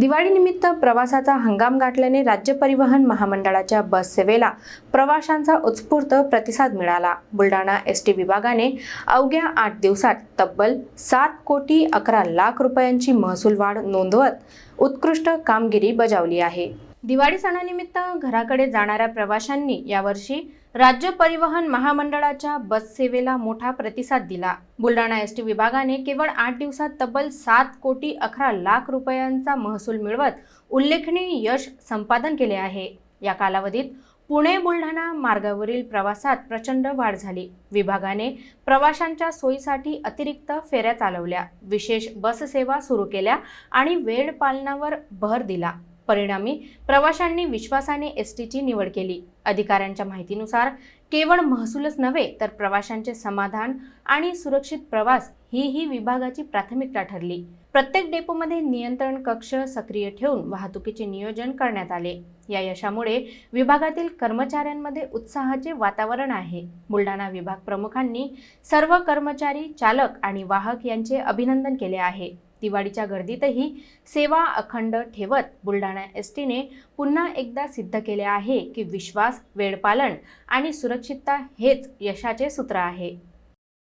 दिवाळीनिमित्त प्रवासाचा हंगाम गाठल्याने राज्य परिवहन महामंडळाच्या बससेवेला प्रवाशांचा उत्स्फूर्त प्रतिसाद मिळाला. बुलढाणा एस टी विभागाने अवघ्या आठ दिवसात तब्बल सात कोटी अकरा लाख रुपयांची महसूल वाढ नोंदवत उत्कृष्ट कामगिरी बजावली आहे. दिवाळी सणानिमित्त घराकडे जाणाऱ्या प्रवाशांनी यावर्षी राज्य परिवहन महामंडळाच्या बस सेवेला मोठा प्रतिसाद दिला. बुलढाणा एस टी विभागाने केवळ आठ दिवसात तब्बल सात कोटी अकरा लाख रुपयांचा महसूल मिळवत उल्लेखनीय यश संपादन केले आहे. या कालावधीत पुणे बुलढाणा मार्गावरील प्रवासात प्रचंड वाढ झाली. विभागाने प्रवाशांच्या सोयीसाठी अतिरिक्त फेऱ्या चालवल्या. विशेष बस सेवा सुरू केल्या आणि वेळ पालनावर भर दिला. परिणामी प्रवाशांनी विश्वासाने एस टीची निवड केली. अधिकाऱ्यांच्या माहितीनुसार केवळ महसूलच नव्हे तर प्रवाशांचे समाधान आणि सुरक्षित प्रवास ही ही विभागाची प्राथमिकता ठरली. प्रत्येक डेपोमध्ये नियंत्रण कक्ष सक्रिय ठेवून वाहतुकीचे नियोजन करण्यात आले. या यशामुळे विभागातील कर्मचाऱ्यांमध्ये उत्साहाचे वातावरण आहे. बुलढाणा विभाग प्रमुखांनी सर्व कर्मचारी चालक आणि वाहक यांचे अभिनंदन केले आहे. दिवाळीच्या गर्दीतही सेवा अखंड ठेवत बुलढाणा एस टीने पुन्हा एकदा सिद्ध केले आहे की विश्वास वेळपालन आणि सुरक्षितता हेच यशाचे सूत्र आहे.